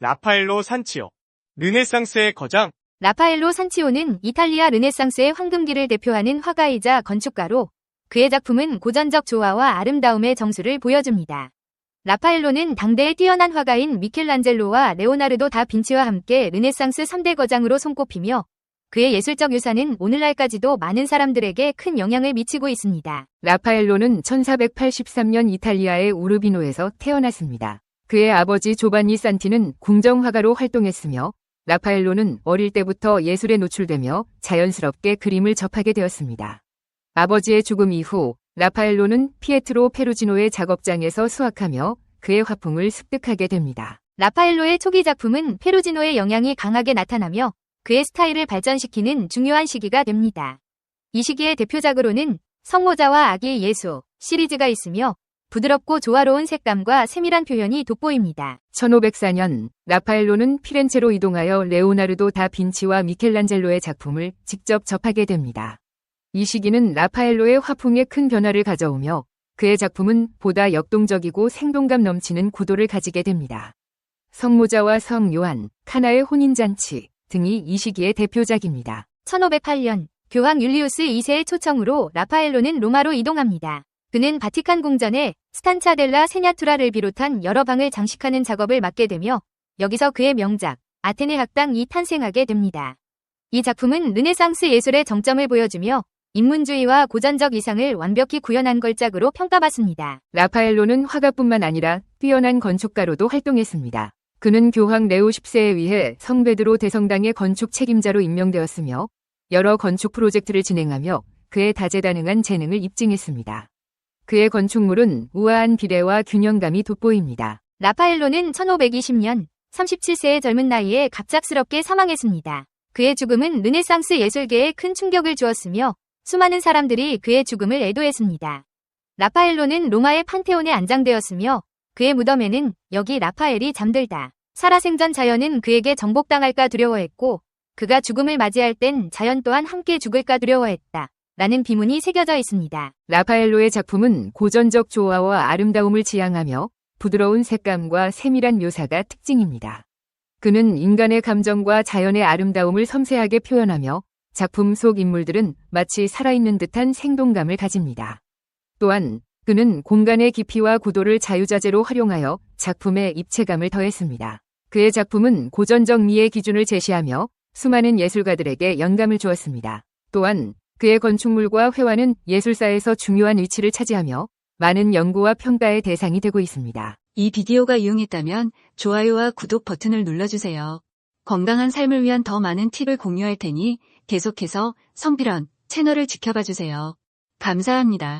라파엘로 산치오. 르네상스의 거장. 라파엘로 산치오는 이탈리아 르네상스의 황금기를 대표하는 화가이자 건축가로 그의 작품은 고전적 조화와 아름다움의 정수를 보여줍니다. 라파엘로는 당대의 뛰어난 화가인 미켈란젤로와 레오나르도 다 빈치와 함께 르네상스 3대 거장으로 손꼽히며 그의 예술적 유산은 오늘날까지도 많은 사람들에게 큰 영향을 미치고 있습니다. 라파엘로는 1483년 이탈리아의 우르비노에서 태어났습니다. 그의 아버지 조반니 산티는 궁정화가로 활동했으며 라파엘로는 어릴 때부터 예술에 노출되며 자연스럽게 그림을 접하게 되었습니다. 아버지의 죽음 이후 라파엘로는 피에트로 페루지노의 작업장에서 수학하며 그의 화풍을 습득하게 됩니다. 라파엘로의 초기 작품은 페루지노의 영향이 강하게 나타나며 그의 스타일을 발전시키는 중요한 시기가 됩니다. 이 시기의 대표작으로는 성모자와 아기 예수 시리즈가 있으며 부드럽고 조화로운 색감과 세밀한 표현이 돋보입니다. 1504년 라파엘로는 피렌체로 이동하여 레오나르도 다 빈치와 미켈란젤로의 작품을 직접 접하게 됩니다. 이 시기는 라파엘로의 화풍에 큰 변화를 가져오며 그의 작품은 보다 역동적이고 생동감 넘치는 구도를 가지게 됩니다. 성모자와 성 요한, 카나의 혼인잔치 등이 이 시기의 대표작입니다. 1508년 교황 율리우스 2세의 초청으로 라파엘로는 로마로 이동합니다. 그는 바티칸 궁전에 스탄차델라 세냐투라를 비롯한 여러 방을 장식하는 작업을 맡게 되며 여기서 그의 명작 아테네 학당이 탄생하게 됩니다. 이 작품은 르네상스 예술의 정점을 보여주며 인문주의와 고전적 이상을 완벽히 구현한 걸작으로 평가받습니다. 라파엘로는 화가뿐만 아니라 뛰어난 건축가로도 활동했습니다. 그는 교황 레오 10세에 의해 성베드로 대성당의 건축 책임자로 임명되었으며 여러 건축 프로젝트를 진행하며 그의 다재다능한 재능을 입증했습니다. 그의 건축물은 우아한 비례와 균형감이 돋보입니다. 라파엘로는 1520년 37세의 젊은 나이에 갑작스럽게 사망했습니다. 그의 죽음은 르네상스 예술계에 큰 충격을 주었으며 수많은 사람들이 그의 죽음을 애도했습니다. 라파엘로는 로마의 판테온에 안장되었으며 그의 무덤에는 여기 라파엘이 잠들다. 살아생전 자연은 그에게 정복당할까 두려워했고 그가 죽음을 맞이할 땐 자연 또한 함께 죽을까 두려워했다. 라는 비문이 새겨져 있습니다. 라파엘로의 작품은 고전적 조화와 아름다움을 지향하며 부드러운 색감과 세밀한 묘사가 특징입니다. 그는 인간의 감정과 자연의 아름다움을 섬세하게 표현하며 작품 속 인물들은 마치 살아있는 듯한 생동감을 가집니다. 또한 그는 공간의 깊이와 구도를 자유자재로 활용하여 작품에 입체감을 더했습니다. 그의 작품은 고전적 미의 기준을 제시하며 수많은 예술가들에게 영감을 주었습니다. 또한 그의 건축물과 회화는 예술사에서 중요한 위치를 차지하며 많은 연구와 평가의 대상이 되고 있습니다. 이 비디오가 유용했다면 좋아요와 구독 버튼을 눌러주세요. 건강한 삶을 위한 더 많은 팁을 공유할 테니 계속해서 성필원 채널을 지켜봐 주세요. 감사합니다.